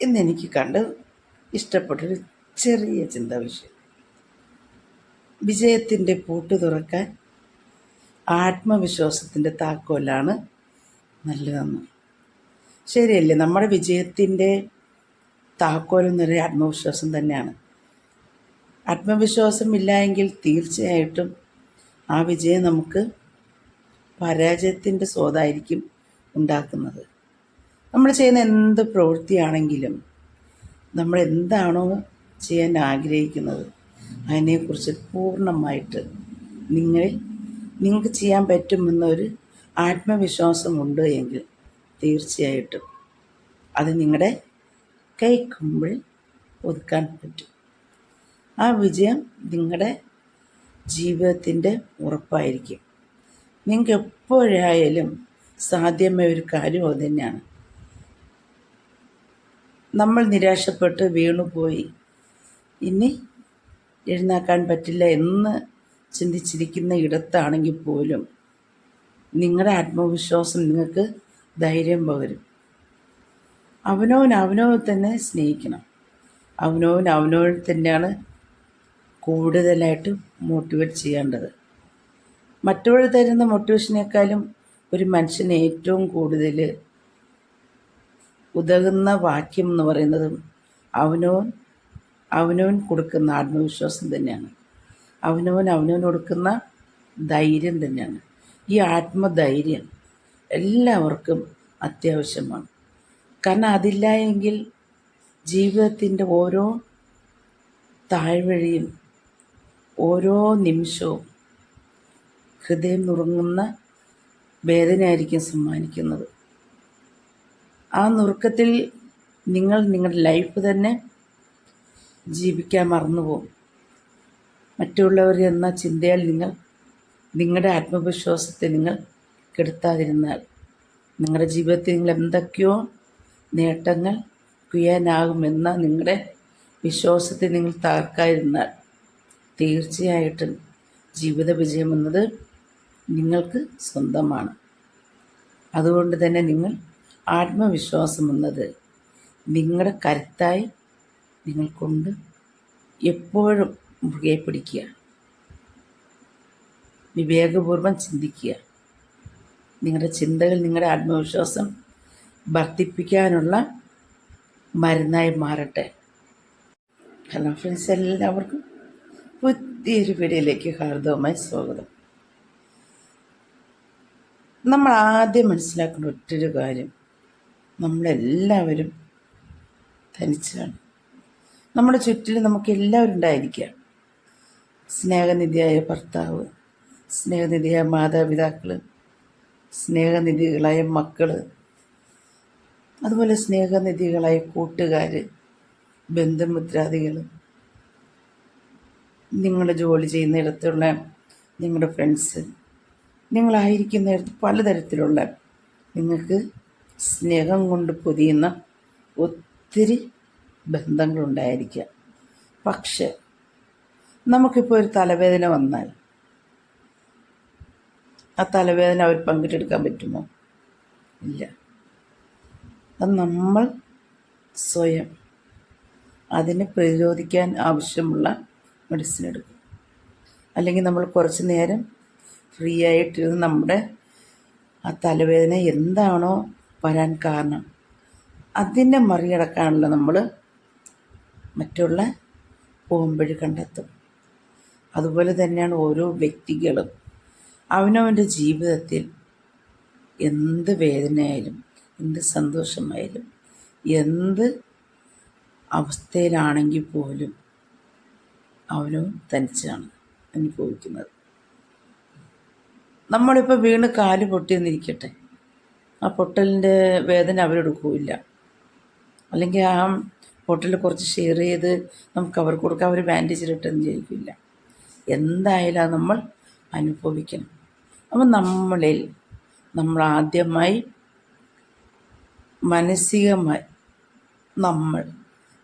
ഇന്നെനിക്ക് കണ്ട് ഇഷ്ടപ്പെട്ടൊരു ചെറിയ ചിന്താ വിഷയം വിജയത്തിന്റെ പൂട്ട് തുറക്കാൻ ആത്മവിശ്വാസത്തിന്റെ താക്കോലാണ് നല്ലതെന്ന്. ശരിയല്ലേ നമ്മുടെ വിജയത്തിന്റെ താക്കോലെന്ന് പറയുന്നത് ആത്മവിശ്വാസം തന്നെയാണ്. ആത്മവിശ്വാസം ഇല്ല എങ്കിൽ തീർച്ചയായിട്ടും ആ വിജയം നമുക്ക് പരാജയത്തിന്റെ സ്വാദായിരിക്കും ഉണ്ടാക്കുന്നത്. നമ്മൾ ചെയ്യുന്ന എന്ത് പ്രവൃത്തിയാണെങ്കിലും നമ്മൾ എന്താണോ ചെയ്യാൻ ആഗ്രഹിക്കുന്നത് അതിനെക്കുറിച്ച് പൂർണമായിട്ട് നിങ്ങളിൽ നിങ്ങൾക്ക് ചെയ്യാൻ പറ്റുമെന്നൊരു ആത്മവിശ്വാസമുണ്ട് എങ്കിൽ തീർച്ചയായിട്ടും അത് നിങ്ങളുടെ കൈക്കുമ്പിൾ ഒതുക്കാൻ പറ്റും. ആ വിജയം നിങ്ങളുടെ ജീവിതത്തിന്റെ ഉറപ്പായിരിക്കും. നിങ്ങൾക്ക് എപ്പോഴായാലും സാധ്യമായ ഒരു കാര്യം അത് തന്നെയാണ്. നമ്മൾ നിരാശപ്പെട്ട് വീണുപോയി ഇനി എഴുന്നേക്കാൻ പറ്റില്ല എന്ന് ചിന്തിച്ചിരിക്കുന്ന ഇടത്താണെങ്കിൽ പോലും നിങ്ങളുടെ ആത്മവിശ്വാസം നിങ്ങൾക്ക് ധൈര്യം പകരും. അവനവൻ അവനവൻ തന്നെ സ്നേഹിക്കണം. അവനവൻ അവനവൻ തന്നെയാണ് കൂടുതലായിട്ട് മോട്ടിവേറ്റ് ചെയ്യേണ്ടത്. മറ്റുള്ളവർ തരുന്ന മോട്ടിവേഷനേക്കാളും ഒരു മനുഷ്യന് ഏറ്റവും കൂടുതൽ ഉതകുന്ന വാക്യം എന്ന് പറയുന്നത് അവനോൻ അവനോൻ കൊടുക്കുന്ന ആത്മവിശ്വാസം തന്നെയാണ്. അവനോൻ അവനോൻ കൊടുക്കുന്ന ധൈര്യം തന്നെയാണ്. ഈ ആത്മധൈര്യം എല്ലാവർക്കും അത്യാവശ്യമാണ്. കാരണം അതില്ല എങ്കിൽ ജീവിതത്തിന്റെ ഓരോ താഴ്വഴിയും ഓരോ നിമിഷവും ഹൃദയം നുറുങ്ങുന്ന വേദനയായിരിക്കും സമ്മാനിക്കുന്നത്. ആ നുറുക്കത്തിൽ നിങ്ങൾ നിങ്ങളുടെ ലൈഫ് തന്നെ ജീവിക്കാൻ മറന്നുപോകും. മറ്റുള്ളവർ എന്ന ചിന്തയാൽ നിങ്ങൾ നിങ്ങളുടെ ആത്മവിശ്വാസത്തെ നിങ്ങൾ കെടുത്താതിരുന്നാൽ നിങ്ങളുടെ ജീവിതത്തിൽ നിങ്ങൾ എന്തൊക്കെയോ നേട്ടങ്ങൾ കുയ്യാനാകുമെന്ന നിങ്ങളുടെ വിശ്വാസത്തെ നിങ്ങൾ തകർക്കാതിരുന്നാൽ തീർച്ചയായിട്ടും ജീവിത വിജയമെന്നത് നിങ്ങൾക്ക് സ്വന്തമാണ്. അതുകൊണ്ട് തന്നെ നിങ്ങൾ ആത്മവിശ്വാസം എന്നത് നിങ്ങളുടെ കരുത്തായി നിങ്ങൾ കൊണ്ട് എപ്പോഴും മുറുകെ പിടിക്കുക വിവേകപൂർവം ചിന്തിക്കുക. നിങ്ങളുടെ ചിന്തകൾ നിങ്ങളുടെ ആത്മവിശ്വാസം വർദ്ധിപ്പിക്കാനുള്ള മരുന്നായി മാറട്ടെ. ഹലോ ഫ്രണ്ട്സ് എല്ലാവർക്കും പുതിയൊരു വീഡിയോയിലേക്ക് ഹാർദവമായി സ്വാഗതം. നമ്മൾ ആദ്യം മനസ്സിലാക്കേണ്ട ഒറ്റൊരു കാര്യം നമ്മളെല്ലാവരും തനിച്ചാണ് നമ്മുടെ ചുറ്റിലും നമുക്ക് എല്ലാവരും ഉണ്ടായിരിക്കാം സ്നേഹനിധിയായ ഭർത്താവ് സ്നേഹനിധിയായ മാതാപിതാക്കൾ സ്നേഹനിധികളായ മക്കൾ അതുപോലെ സ്നേഹനിധികളായ കൂട്ടുകാർ ബന്ധുമിത്രാദികൾ നിങ്ങളുടെ ജോലി ചെയ്യുന്നിടത്തുള്ള നിങ്ങളുടെ ഫ്രണ്ട്സ് നിങ്ങളായിരിക്കുന്നിടത്ത് പലതരത്തിലുള്ള നിങ്ങൾക്ക് സ്നേഹം കൊണ്ട് പൊതിയുന്ന ഒത്തിരി ബന്ധങ്ങളുണ്ടായിരിക്കാം. പക്ഷെ നമുക്കിപ്പോൾ ഒരു തലവേദന വന്നാൽ ആ തലവേദന അവർ പങ്കിട്ടെടുക്കാൻ പറ്റുമോ? ഇല്ല. അത് നമ്മൾ സ്വയം അതിനെ പ്രതിരോധിക്കാൻ ആവശ്യമുള്ള മെഡിസിൻ എടുക്കും. അല്ലെങ്കിൽ നമ്മൾ കുറച്ച് നേരം ഫ്രീ ആയിട്ടിരുന്ന് നമ്മുടെ ആ തലവേദന എന്താണോ വരാൻ കാരണം. അതിനെ മറികടക്കാനുള്ള നമ്മൾ മറ്റുള്ള പോകുമ്പോൾ കണ്ടെത്തും. അതുപോലെ തന്നെയാണ് ഓരോ വ്യക്തികളും. അവനവന്റെ ജീവിതത്തിൽ എന്ത് വേദനയായാലും എന്ത് സന്തോഷമായാലും എന്ത് അവസ്ഥയിലാണെങ്കിൽ പോലും അവനും തനിച്ചാണ് അനുഭവിക്കുന്നത്. നമ്മളിപ്പോൾ വീണ് കാൽ പൊട്ടിയെന്നിരിക്കട്ടെ ആ പൊട്ടലിന്റെ വേദന അവരെടുക്കില്ല. അല്ലെങ്കിൽ ആ പൊട്ടൽ കുറച്ച് ഷെയർ ചെയ്ത് നമുക്ക് അവർക്ക് കൊടുക്കാം. അവർ ബാൻഡേജ് ഇട്ടെന്ന് ചോദിക്കില്ല എന്തായാലും അത് നമ്മൾ അനുഭവിക്കണം. അപ്പം നമ്മളിൽ നമ്മൾ ആദ്യമായി മാനസികമായി നമ്മൾ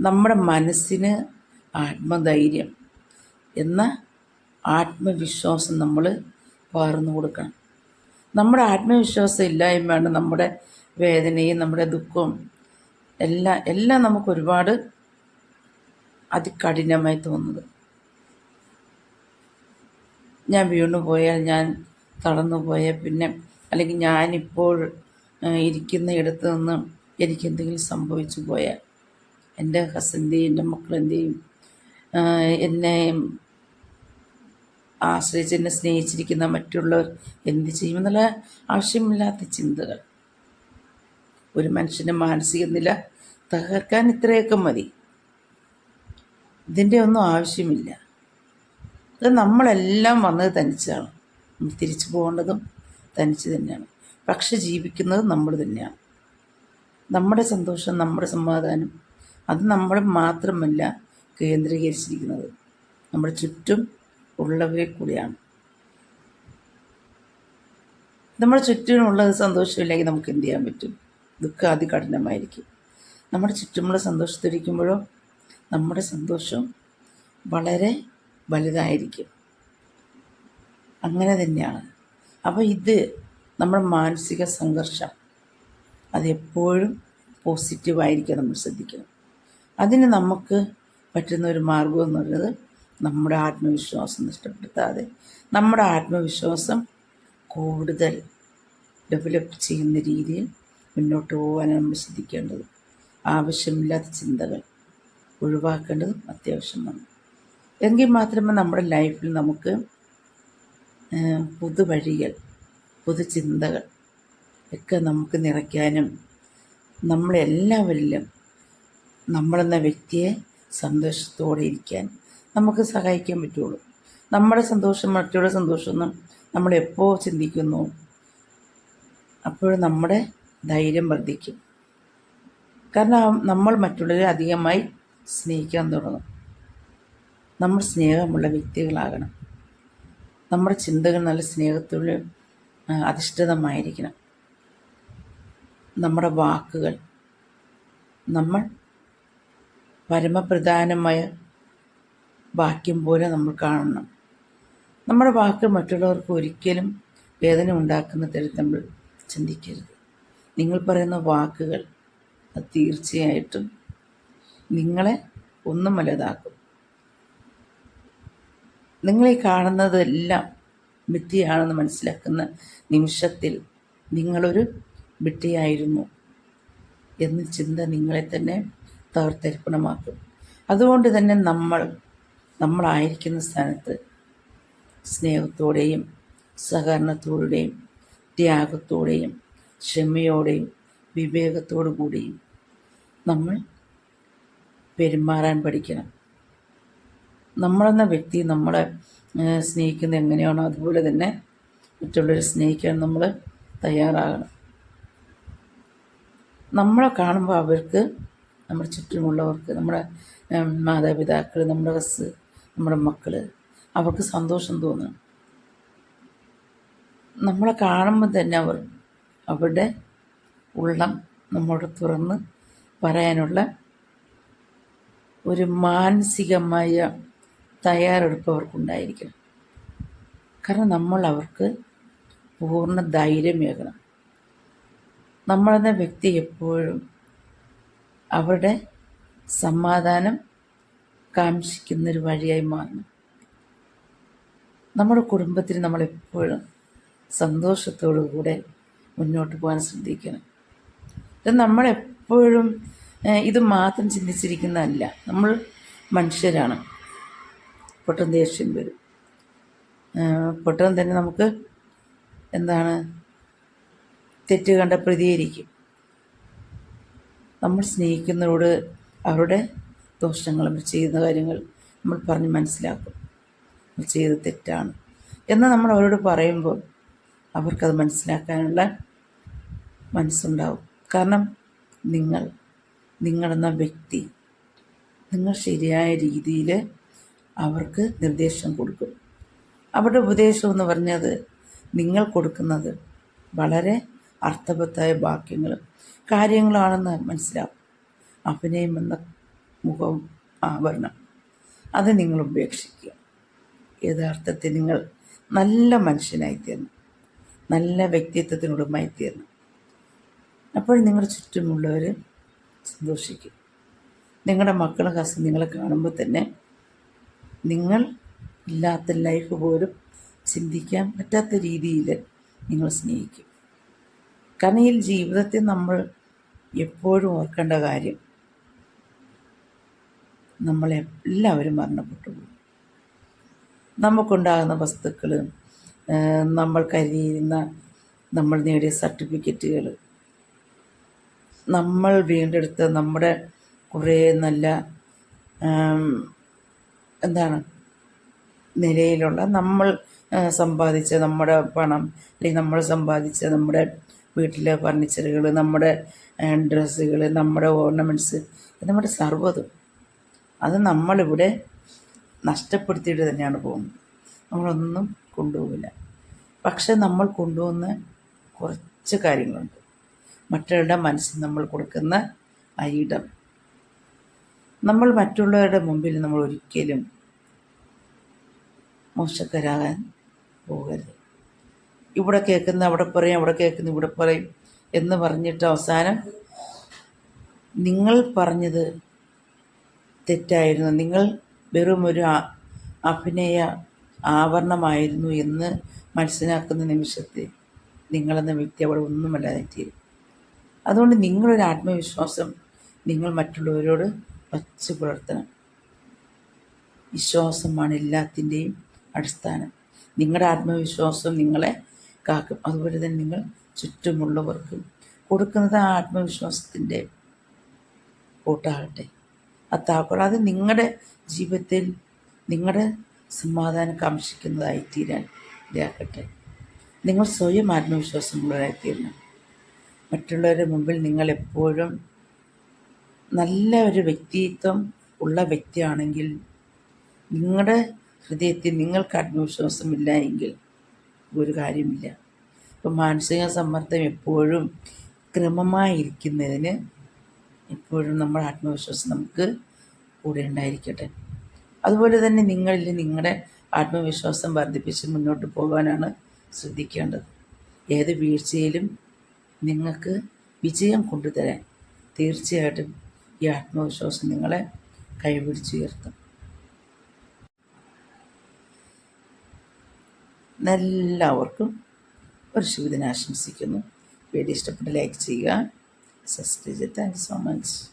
നമ്മുടെ മനസ്സിന് ആത്മധൈര്യം എന്ന ആത്മവിശ്വാസം നമ്മൾ പകർന്നു കൊടുക്കണം. നമ്മുടെ ആത്മവിശ്വാസം ഇല്ലായ്മയാണ് നമ്മുടെ വേദനയും നമ്മുടെ ദുഃഖവും. എല്ലാം എല്ലാം നമുക്ക് ഒരുപാട് അതികഠിനമായി തോന്നുന്നത്. ഞാൻ വീണു പോയാൽ ഞാൻ തളർന്നു പോയാൽ പിന്നെ അല്ലെങ്കിൽ ഞാനിപ്പോൾ ഇരിക്കുന്ന ഇടത്ത് നിന്ന് എനിക്കെന്തെങ്കിലും സംഭവിച്ചു പോയാൽ എന്റെ ഹസ്ബൻഡ് എന്റെ മക്കളെന്തെയും എന്നെ ആശ്രയിച്ച് എന്നെ സ്നേഹിച്ചിരിക്കുന്ന മറ്റുള്ളവർ എന്ത് ചെയ്യുമെന്നുള്ള ആവശ്യമില്ലാത്ത ചിന്തകൾ. ഒരു മനുഷ്യന്റെ മാനസിക നില തകർക്കാൻ ഇത്രയൊക്കെ മതി. ഇതിന്റെ ഒന്നും ആവശ്യമില്ല. ഇത് നമ്മളെല്ലാം വന്നത് തനിച്ചാണ്. തിരിച്ചു പോകേണ്ടതും തനിച്ച് തന്നെയാണ്. പക്ഷെ ജീവിക്കുന്നത് നമ്മൾ തന്നെയാണ്. നമ്മുടെ സന്തോഷം നമ്മുടെ സമാധാനം അത് നമ്മൾ മാത്രമല്ല കേന്ദ്രീകരിച്ചിരിക്കുന്നത്. നമ്മുടെ ചുറ്റും ഉള്ളവരെ കൂടിയാണ്. നമ്മുടെ ചുറ്റിനുള്ളത് സന്തോഷമില്ലെങ്കിൽ നമുക്ക് എന്ത് ചെയ്യാൻ പറ്റും? ദുഃഖം അതികഠിനമായിരിക്കും. നമ്മുടെ ചുറ്റുമുള്ള സന്തോഷത്തിരിക്കുമ്പോഴോ നമ്മുടെ സന്തോഷം വളരെ വലുതായിരിക്കും. അങ്ങനെ തന്നെയാണ്. അപ്പോൾ ഇത് നമ്മുടെ മാനസിക സംഘർഷം. അതെപ്പോഴും പോസിറ്റീവായിരിക്കാൻ നമ്മൾ ശ്രദ്ധിക്കണം. അതിന് നമുക്ക് പറ്റുന്ന ഒരു മാർഗം എന്ന് പറയുന്നത് നമ്മുടെ ആത്മവിശ്വാസം നഷ്ടപ്പെടുത്താതെ നമ്മുടെ ആത്മവിശ്വാസം കൂടുതൽ ഡെവലപ്പ് ചെയ്യുന്ന രീതിയിൽ മുന്നോട്ട് പോകാനാണ് നമ്മൾ ശ്രദ്ധിക്കേണ്ടത്. ആവശ്യമില്ലാത്ത ചിന്തകൾ ഒഴിവാക്കേണ്ടതും അത്യാവശ്യമാണ്. എങ്കിൽ മാത്രമേ നമ്മുടെ ലൈഫിൽ നമുക്ക് പുതുവഴികൾ പുതുചിന്തകൾ ഒക്കെ നമുക്ക് നിറയ്ക്കാനും നമ്മളെല്ലാവരിലും നമ്മളെന്ന വ്യക്തിയെ സന്തോഷത്തോടെ ഇരിക്കാൻ നമുക്ക് സഹായിക്കാൻ പറ്റുള്ളൂ. നമ്മുടെ സന്തോഷം മറ്റുള്ള സന്തോഷമൊന്നും നമ്മളെപ്പോൾ ചിന്തിക്കുന്നു അപ്പോൾ നമ്മുടെ ധൈര്യം വർദ്ധിക്കും. കാരണം നമ്മൾ മറ്റുള്ളവരെ അധികമായി സ്നേഹിക്കാൻ തുടങ്ങും. നമ്മൾ സ്നേഹമുള്ള വ്യക്തികളാകണം. നമ്മുടെ ചിന്തകൾ നല്ല സ്നേഹത്തിൽ ആ, അധിഷ്ഠിതമായിരിക്കണം. നമ്മുടെ വാക്കുകൾ നമ്മൾ പരമപ്രധാനമായ വാക്യം പോലെ നമ്മൾ കാണണം. നമ്മുടെ വാക്ക് മറ്റുള്ളവർക്ക് ഒരിക്കലും വേദന ഉണ്ടാക്കുന്ന തരത്തിൽ നമ്മൾ ചിന്തിക്കരുത്. നിങ്ങൾ പറയുന്ന വാക്കുകൾ അത് തീർച്ചയായിട്ടും നിങ്ങളെ ഒന്നും വലുതാക്കും നിങ്ങളെ കാണുന്നതെല്ലാം മിഥ്യയാണെന്ന് മനസ്സിലാക്കുന്ന നിമിഷത്തിൽ നിങ്ങളൊരു വിട്ടിയായിരുന്നു എന്ന ചിന്ത നിങ്ങളെ തന്നെ തവർത്തരിപ്പണമാക്കും അതുകൊണ്ട് തന്നെ നമ്മൾ നമ്മളായിരിക്കുന്ന സ്ഥാനത്ത് സ്നേഹത്തോടെയും സഹകരണത്തോടെയും ത്യാഗത്തോടെയും ക്ഷമയോടെയും വിവേകത്തോടു കൂടിയും നമ്മൾ പെരുമാറാൻ പഠിക്കണം. നമ്മളെന്ന വ്യക്തി നമ്മളെ സ്നേഹിക്കുന്നത് എങ്ങനെയാണോ അതുപോലെ തന്നെ മറ്റുള്ളവരെ സ്നേഹിക്കാൻ നമ്മൾ തയ്യാറാകണം. നമ്മളെ കാണുമ്പോൾ അവർക്ക് നമ്മുടെ ചുറ്റുമുള്ളവർക്ക് നമ്മുടെ മാതാപിതാക്കൾ നമ്മുടെ നമ്മുടെ മക്കൾ അവർക്ക് സന്തോഷം തോന്നണം. നമ്മളെ കാണുമ്പോൾ തന്നെ അവർ അവരുടെ ഉള്ളം നമ്മോട് തുറന്ന് പറയാനുള്ള ഒരു മാനസികമായ തയ്യാറെടുപ്പ് അവർക്കുണ്ടായിരിക്കണം. കാരണം നമ്മൾ അവർക്ക് പൂർണ ധൈര്യമേകണം. നമ്മളെന്ന വ്യക്തി എപ്പോഴും അവരുടെ സമാധാനം കാംക്ഷിക്കുന്നൊരു വഴിയായി മാറുന്നു. നമ്മുടെ കുടുംബത്തിൽ നമ്മളെപ്പോഴും സന്തോഷത്തോടു കൂടെ മുന്നോട്ട് പോകാൻ ശ്രദ്ധിക്കണം. ഇത് നമ്മളെപ്പോഴും ഇത് മാത്രം ചിന്തിച്ചിരിക്കുന്നതല്ല. നമ്മൾ മനുഷ്യരാണ്. പെട്ടെന്ന് ദേഷ്യം വരും. പെട്ടെന്ന് തന്നെ നമുക്ക് എന്താണ് തെറ്റ് കണ്ട പ്രതികരിക്കും നമ്മൾ സ്നേഹിക്കുന്നവരോട് അവരുടെ ദോഷങ്ങൾ അവർ ചെയ്യുന്ന കാര്യങ്ങൾ നമ്മൾ പറഞ്ഞ് മനസ്സിലാക്കും. അവർ ചെയ്തത് തെറ്റാണ്. എന്ന് നമ്മൾ അവരോട് പറയുമ്പോൾ അവർക്കത് മനസ്സിലാക്കാനുള്ള മനസ്സുണ്ടാവും. കാരണം നിങ്ങൾ നിങ്ങളെന്ന വ്യക്തി നിങ്ങൾ ശരിയായ രീതിയിൽ അവർക്ക് നിർദ്ദേശം കൊടുക്കും. അവരുടെ ഉപദേശം എന്ന് പറഞ്ഞത് നിങ്ങൾ കൊടുക്കുന്നത് വളരെ അർത്ഥവത്തായ വാക്യങ്ങളും കാര്യങ്ങളാണെന്ന് മനസ്സിലാവും. അഭിനയം എന്ന മുഖം ആവരണം അത് നിങ്ങൾ ഉപേക്ഷിക്കുക. യഥാർത്ഥത്തിൽ നിങ്ങൾ നല്ല മനുഷ്യനായിത്തീർന്നു. നല്ല വ്യക്തിത്വത്തിനുടമായി തീർന്നു അപ്പോൾ നിങ്ങളുടെ ചുറ്റുമുള്ളവർ സന്തോഷിക്കും. നിങ്ങളുടെ മക്കളും ഹസ്ബൻഡ് നിങ്ങളെ കാണുമ്പോൾ തന്നെ നിങ്ങൾ ഇല്ലാത്ത ലൈഫ് പോലും ചിന്തിക്കാൻ പറ്റാത്ത രീതിയിൽ നിങ്ങൾ സ്നേഹിക്കും. കാരണം ഈ ജീവിതത്തിൽ നമ്മൾ എപ്പോഴും ഓർക്കേണ്ട കാര്യം നമ്മളെല്ലാവരും മരണപ്പെട്ടു പോകും നമുക്കുണ്ടാകുന്ന വസ്തുക്കൾ നമ്മൾ കരുതിയിരുന്ന നമ്മൾ നേടിയ സർട്ടിഫിക്കറ്റുകൾ നമ്മൾ വീണ്ടെടുത്ത നമ്മുടെ കുറേ നല്ല എന്താണ് നിലയിലുള്ള നമ്മൾ സമ്പാദിച്ച നമ്മുടെ പണം അല്ലെങ്കിൽ നമ്മൾ സമ്പാദിച്ച നമ്മുടെ വീട്ടിലെ ഫർണിച്ചറുകൾ നമ്മുടെ ഡ്രസ്സുകൾ നമ്മുടെ ഓർണമെന്റ്സ് നമ്മുടെ സർവതും അത് നമ്മളിവിടെ നഷ്ടപ്പെടുത്തിയിട്ട് തന്നെയാണ് പോകുന്നത്. നമ്മളൊന്നും കൊണ്ടുപോകില്ല. പക്ഷെ നമ്മൾ കൊണ്ടുപോകുന്ന കുറച്ച് കാര്യങ്ങളുണ്ട്. മറ്റുള്ളവരുടെ മനസ്സിൽ നമ്മൾ കൊടുക്കുന്ന ആ ഇടം. നമ്മൾ മറ്റുള്ളവരുടെ മുമ്പിൽ നമ്മൾ ഒരിക്കലും മോശക്കാരാകാൻ പോകരുത്. ഇവിടെ കേൾക്കുന്ന അവിടെ പറയും അവിടെ കേൾക്കുന്ന ഇവിടെ പറയും എന്ന് പറഞ്ഞിട്ട് അവസാനം നിങ്ങൾ പറഞ്ഞത് തെറ്റായിരുന്നു. നിങ്ങൾ വെറും ഒരു അഭിനയ ആവരണമായിരുന്നു എന്ന് മനസ്സിലാക്കുന്ന നിമിഷത്തിൽ നിങ്ങളെന്ന വ്യക്തി അവിടെ ഒന്നുമല്ലാതെ തീരും അതുകൊണ്ട് നിങ്ങളൊരു ആത്മവിശ്വാസം നിങ്ങൾ മറ്റുള്ളവരോട് വച്ച് പുലർത്തണം. വിശ്വാസമാണ് എല്ലാത്തിന്റെയും അടിസ്ഥാനം. നിങ്ങളുടെ ആത്മവിശ്വാസം നിങ്ങളെ കാക്കും. അതുപോലെ തന്നെ നിങ്ങൾ ചുറ്റുമുള്ളവർക്കും കൊടുക്കുന്നത് ആ ആത്മവിശ്വാസത്തിന്റെ കൂട്ടാകട്ടെ. ആ താക്കോൽ അത് നിങ്ങളുടെ ജീവിതത്തിൽ നിങ്ങളുടെ സമാധാനം കാംക്ഷിക്കുന്നതായി തീരാൻ ഇടയാക്കട്ടെ നിങ്ങൾ സ്വയം ആത്മവിശ്വാസമുള്ളവരായി തീരണം മറ്റുള്ളവരുടെ മുമ്പിൽ നിങ്ങൾ എപ്പോഴും നല്ല ഒരു വ്യക്തിത്വം ഉള്ള വ്യക്തിയാണെങ്കിൽ നിങ്ങളുടെ ഹൃദയത്തിൽ നിങ്ങൾക്ക് ആത്മവിശ്വാസമില്ല എങ്കിൽ ഒരു കാര്യമില്ല. ഇപ്പം മാനസിക സമ്മർദ്ദം എപ്പോഴും ക്രമമായിരിക്കുന്നതിന് എപ്പോഴും നമ്മുടെ ആത്മവിശ്വാസം നമുക്ക് കൂടെ ഉണ്ടായിരിക്കട്ടെ. അതുപോലെ തന്നെ നിങ്ങളിൽ നിങ്ങളുടെ ആത്മവിശ്വാസം വർദ്ധിപ്പിച്ച് മുന്നോട്ട് പോകാനാണ് ശ്രദ്ധിക്കേണ്ടത്. ഏത് വീഴ്ചയിലും നിങ്ങൾക്ക് വിജയം കൊണ്ടുതരാൻ തീർച്ചയായിട്ടും ഈ ആത്മവിശ്വാസം നിങ്ങളെ കൈപിടിച്ചുയർത്തും എല്ലാവർക്കും ഒരു ശുഭദിനം ആശംസിക്കുന്നു വീഡിയോ ഇഷ്ടപ്പെട്ട് ലൈക്ക് ചെയ്യുക Essas três eternas são amantes.